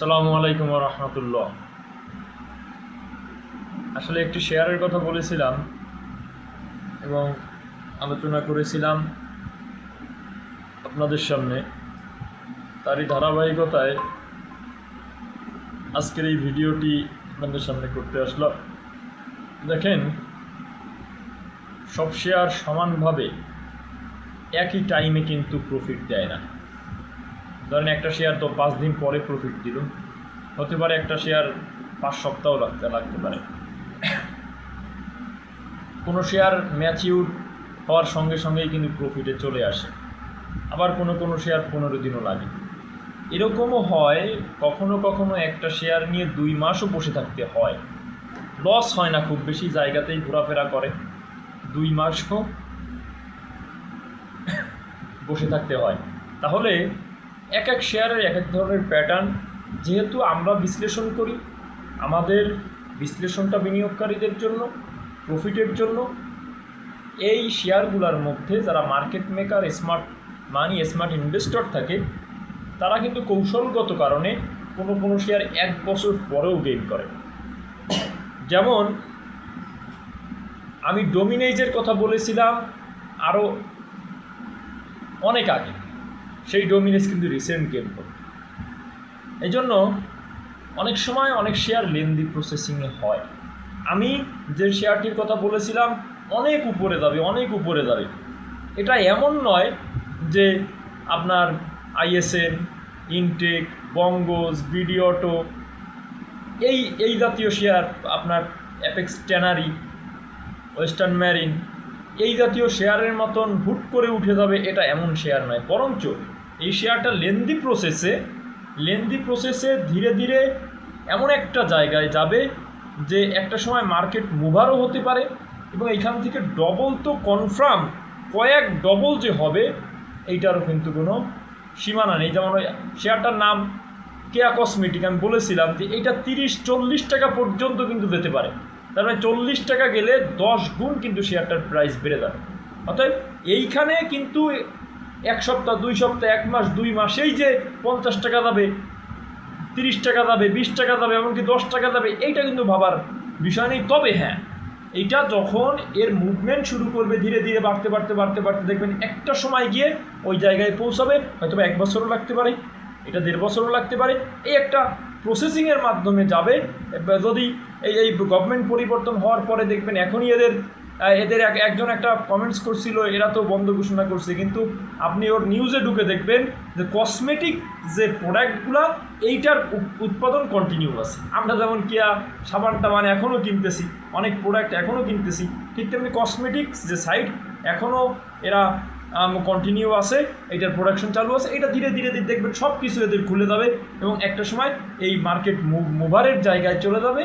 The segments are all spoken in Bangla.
সালামু আলাইকুম রহমতুল্লাহ। আসলে একটি শেয়ারের কথা বলেছিলাম এবং আলোচনা করেছিলাম আপনাদের সামনে। তারই ধারাবাহিকতায় আজকের এই ভিডিওটি আপনাদের সামনে করতে আসলাম। দেখেন, সব শেয়ার সমানভাবে একই টাইমে কিন্তু প্রফিট দেয় না। ধরেন একটা শেয়ার তো পাঁচ দিন পরে প্রফিট দিল। হতে পারে একটা শেয়ার পাঁচ সপ্তাহ লাগতে লাগতে পারে। কোনো শেয়ার ম্যাচিউর হওয়ার সঙ্গে সঙ্গেই কিন্তু প্রফিটে চলে আসে। আবার কোনো কোনো শেয়ার পনেরো দিনও লাগে। এরকমও হয়, কখনো কখনো একটা শেয়ার নিয়ে দুই মাসও বসে থাকতে হয়। লস হয় না, খুব বেশি জায়গাতেই ঘোরাফেরা করে। দুই মাসও বসে থাকতে হয়। তাহলে এক এক শেয়ারের এক এক ধরনের প্যাটার্ন যেহেতু আমরা বিশ্লেষণ করি, আমাদের বিশ্লেষণটা বিনিয়োগকারীদের জন্য প্রফিটের জন্য, এই শেয়ারগুলোর মধ্যে যারা market maker smart money smart investor থাকে, তারা কিন্তু কৌশলগত কারণে কোনো কোনো শেয়ার এক বছর পরেও গেইন করে। যেমন, আমি ডোমিনেজের কথা বলেছিলাম আরও অনেক আগে। সেই ডোমিনেজ কিন্তু রিসেন্ট গেম করে এই জন্য অনেক সময় অনেক শেয়ার লেন্দি প্রসেসিংয়ে হয়। আমি যে শেয়ারটির কথা বলেছিলাম, অনেক উপরে যাবে, অনেক উপরে যাবে। এটা এমন নয় যে আপনার আইএসএন ইনটেক বঙ্গোজ বিডিঅটো এই এই জাতীয় শেয়ার আপনার অ্যাপেক্স ট্যানারি ওয়েস্টার্ন ম্যারিন এই জাতীয় শেয়ারের মতন হুট করে উঠে যাবে এটা এমন শেয়ার নয়, বরঞ্চ এই শেয়ারটা লেন্দি প্রসেসে লেন্দি প্রসেসে ধীরে ধীরে এমন একটা জায়গায় যাবে যে একটা সময় মার্কেট মুভারও হতে পারে এবং এখান থেকে ডবল তো কনফার্ম কয়েক ডবল যে হবে, এইটারও কিন্তু কোনো সীমানা নেই। যেমন ওই শেয়ারটার নাম কেয়া কসমেটিক আমি বলেছিলাম যে এইটা তিরিশ, চল্লিশ টাকা পর্যন্ত কিন্তু যেতে পারে। তার মানে চল্লিশ টাকা গেলে দশ গুণ কিন্তু শেয়ারটার প্রাইস বেড়ে যাবে অর্থাৎ এইখানে কিন্তু এক সপ্তাহ, দুই সপ্তাহ, এক মাস, দুই মাসেই যে পঞ্চাশ টাকা যাবে, তিরিশ টাকা যাবে, বিশ টাকা যাবে, এমনকি দশ টাকা যাবে, এইটা কিন্তু ভাবার বিষয় নেই। তবে হ্যাঁ এইটা যখন এর মুভমেন্ট শুরু করবে ধীরে ধীরে বাড়তে বাড়তে বাড়তে বাড়তে, দেখবেন একটা সময় গিয়ে ওই জায়গায় পৌঁছাবে হয়তো এক বছরও লাগতে পারে। এটা দেড় বছরও লাগতে পারে। এই একটা প্রসেসিংয়ের মাধ্যমে যাবে। যদি এই এই গভর্নমেন্ট পরিবর্তন হওয়ার পরে দেখবেন এখনই এদের এদের এক, একজন একটা কমেন্টস করছিল, এরা তো বন্ধ ঘোষণা করছে। কিন্তু আপনি ওর নিউজে ঢুকে দেখবেন যে কসমেটিক যে প্রোডাক্টগুলো এইটার উৎপাদন কন্টিনিউ আছে। আমরা যেমন কিয়া সাবান টাবান এখনও কিনতেছি, অনেক প্রোডাক্ট এখনও কিনতেছি। ঠিক তেমনি কসমেটিক্স যে সাইড এখনও এরা কন্টিনিউ আছে এইটার প্রোডাকশন চালু আছে, এটা ধীরে ধীরে ধীরে দেখবেন সব কিছু এদের খুলে যাবে এবং একটা সময় এই মার্কেট মুভারের জায়গায় চলে যাবে।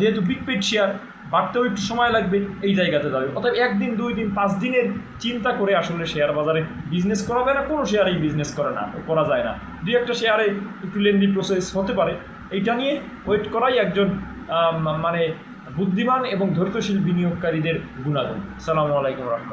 যেহেতু বিগ পেড শেয়ার বাড়তেও একটু সময় লাগবে, এই জায়গাতে যাবে। অর্থাৎ একদিন, দুই দিন, পাঁচ দিনের চিন্তা করে আসলে শেয়ার বাজারে বিজনেস করা যায় না, কোনো শেয়ারেই বিজনেস করে না, করা যায় না। দুই একটা শেয়ারে একটু লেন্দি প্রসেস হতে পারে। এইটা নিয়ে ওয়েট করাই একজন মানে বুদ্ধিমান এবং ধৈর্যশীল বিনিয়োগকারীদের গুণাগুণ। সালামু আলাইকুম রহমান